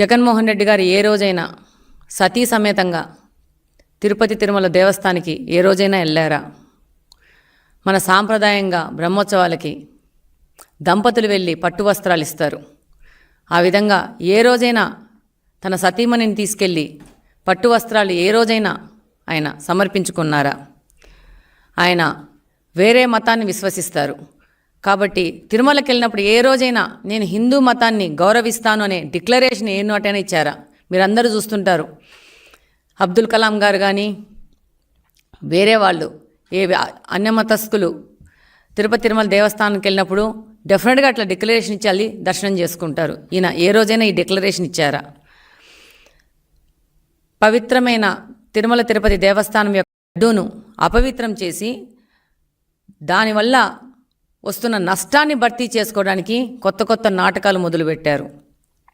జగన్మోహన్ రెడ్డి గారు ఏ రోజైనా సతీ సమేతంగా తిరుపతి తిరుమల దేవస్థానికి ఏ రోజైనా వెళ్ళారా? మన సాంప్రదాయంగా బ్రహ్మోత్సవాలకి దంపతులు వెళ్ళి పట్టు వస్త్రాలు ఇస్తారు. ఆ విధంగా ఏ రోజైనా తన సతీమణిని తీసుకెళ్ళి పట్టు వస్త్రాలు ఏ రోజైనా ఆయన సమర్పించుకున్నారా? ఆయన వేరే మతాన్ని విశ్వసిస్తారు. కాబట్టి తిరుమలకి వెళ్ళినప్పుడు ఏ రోజైనా నేను హిందూ మతాన్ని గౌరవిస్తాను అనే డిక్లరేషన్ ఏ నోటైనా ఇచ్చారా? మీరందరూ చూస్తుంటారు. అబ్దుల్ కలాం గారు కానీ వేరే వాళ్ళు ఏ అన్యమతస్థులు తిరుపతి తిరుమల దేవస్థానానికి వెళ్ళినప్పుడు డెఫినెట్గా అట్లా డిక్లరేషన్ ఇచ్చాలి దర్శనం చేసుకుంటారు. ఈయన ఏ రోజైనా ఈ డిక్లరేషన్ ఇచ్చారా? పవిత్రమైన తిరుమల తిరుపతి దేవస్థానం యొక్క లడ్డూను అపవిత్రం చేసి దానివల్ల వస్తున్న నష్టాన్ని భర్తీ చేసుకోవడానికి కొత్త కొత్త నాటకాలు మొదలుపెట్టారు.